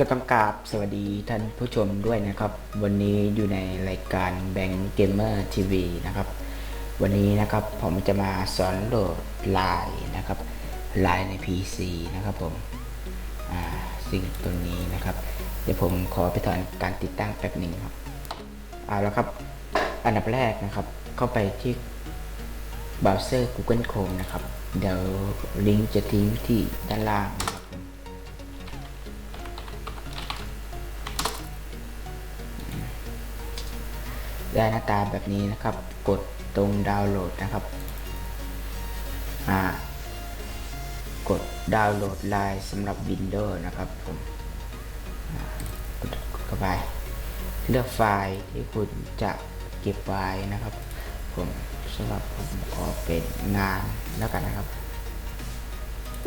ก็ต้องกราบสวัสดีท่านผู้ชมด้วยนะครับ วันนี้อยู่ในรายการแบงเกมเมอร์ทีวีนะครับ วันนี้นะครับผมจะมาสอนโหลดไลน์นะครับไลน์ใน PC นะครับผมสิ่งตรงนี้นะครับ เดี๋ยวผมขอไปถอนการติดตั้งแป๊บหนึ่งครับเอาล้วครับ อันดับแรกนะครับ เข้าไปที่เบราว์เซอร์ Google Chrome นะครับ เดี๋ยวลิงก์จะทิ้งที่ด้านล่าง ได้หน้าตาแบบนี้นะครับ กดตรงดาวน์โหลดนะครับอ่ากดดาวน์โหลดไลน์สำหรับ Windows นะครับผมอ่ากดกดเข้าไป เลือกไฟล์ที่คุณจะเก็บไว้นะครับ ผมสำหรับผมขอเป็นงานแล้วกันนะครับ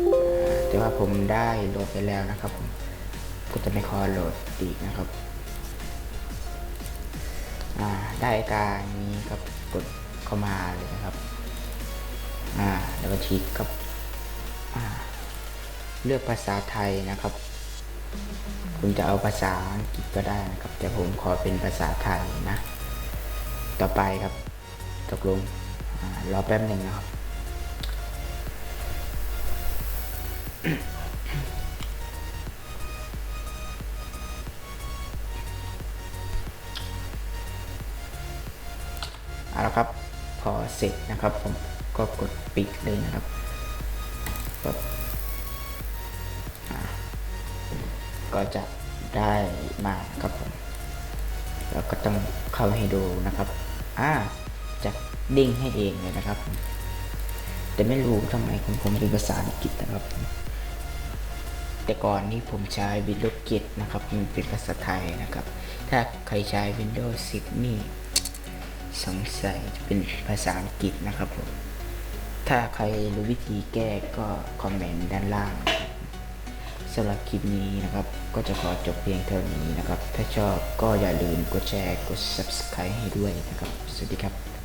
อ่าแต่ว่าผมได้โหลดไปแล้วนะครับผมก็จะไม่ขอโหลดอีกนะครับ อ่าได้การนี้ครับกดเข้ามาเลยนะครับ อ่าแล้วก็คลิกครับอ่าเลือกภาษาไทยนะครับ คุณจะเอาภาษาอังกฤษก็ได้นะครับ แต่ผมขอเป็นภาษาไทยนะ ต่อไปครับตกลงอรอแป๊บหนึ่งนะครับ เอาละครับพอเสร็จนะครับผมก็กดปิดเลยนะครับปึ๊บอ่าก็จะได้มาครับผมแล้วก็ต้องเข้าให้ดูนะครับอ่าจะดิ้งให้เองเลยนะครับ แต่ไม่รู้ทำไมของผมเป็นภาษาอังกฤษนะครับ แต่ก่อนนี้ผมใช้ Windows 7นะครับมันเป็นภาษาไทยนะครับ ถ้าใครใช้ Windows 10 นี่ สงสัยจะเป็นภาษาอังกฤษนะครับผม ถ้าใครรู้วิธีแก้ก็คอมเมนต์ด้านล่างสำหรับคลิปนี้นะครับ ก็จะขอจบเพียงเท่านี้นะครับ ถ้าชอบก็อย่าลืมกดแชร์ กด subscribe ให้ด้วยนะครับ สวัสดีครับ